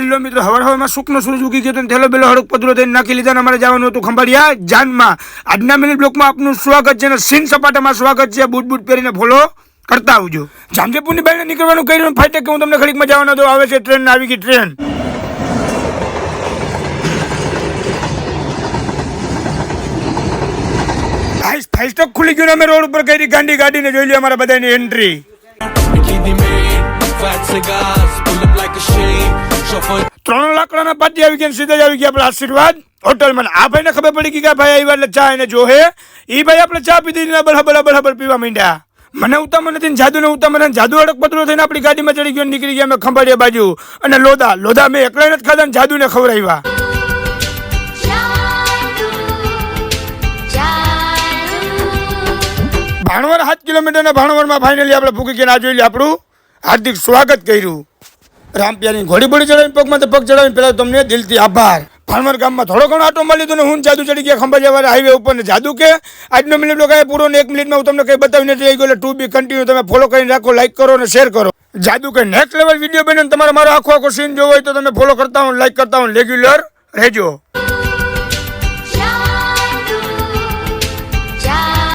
Hello મિત્રો, હવાર હવામાં સુખનો સૂરજ ઉગી ગયો થેલો બેલો હડક પદરો થઈને નાખી લીધા અમારે જવાનું હતું ખંભાળિયા જાનમાં. આજના મિનિટ બ્લોકમાં આપનું સ્વાગત છે અને સીન સપાટામાં સ્વાગત છે. બૂટ બૂટ પહેરીને ફોલો કરતા આવજો. જામજેપુરની બહાર નીકળવાનું કહ્યું ફાઈટ કે હું તમને ખડીકમાં જવાનો તો આવે છે ટ્રેન આવી ગઈ ટ્રેન. ફાઈસ ખુલી ગયું અમે રોડ ઉપર કરી ગાંડી ગાડીને જોઈ લ્યો અમારા બધાની એન્ટ્રી ત્રણ લાકડાના પાટી આવી ગયા ને સીધા જ આવી ગયા આપણે આશીર્વાદ. હોટલમાં ને આ ભાઈને ખબર પડી ગઈ કે ભાઈ આવી એટલે ચા એને જોહે. એ ભાઈ આપણે ચા પીધી દીધી બરાબર બરાબર પીવા માંડ્યા. મને ઉતામાં નથી ને જાદુ ને ઉતામાં જાદુ અડક પતરો થઈને આપણી ગાડીમાં ચડી ગયો ને નીકળી ગયા અમે ખંભાળિયા બાજુ. અને લોદા લોદા મેં એકલા નથી ખાધા ને જાદુને ખવડાવ્યા. ભાણવર સાત કિલોમીટરના ભાણવરમાં ફાઇનલી આપણે ભૂકી ગયા આ જોઈ લે આપણું હાર્દિક સ્વાગત કર્યું. રામપિયાની ઘોડી બોડી ચડાવીને પગમાં પગ ચડાવીને પેલા તમને દિલથી આભાર. ફાર્મર ગામમાં થોડો ઘણો આટો મળી લીધો ને હું જાદુ ચડી ગયા ખંભાજા વાળા હાઈવે ઉપર ને જાદુ કે? આજનો મિનિટ લોકો પૂરો ને એક મિનિટમાં હું તમને કંઈ બતાવીને જઈ ગયો ટુ બી કન્ટિન્યુ તમે ફોલો કરીને રાખો લાઈક કરો અને શેર કરો. જાદુ કે નેક્સ્ટ લેવલ વીડિયો બને તમારે મારો આખો આખો સીન જોવો હોય તો તમે ફોલો કરતા હો લાઈક કરતા હો રેગ્યુલર રહેજો.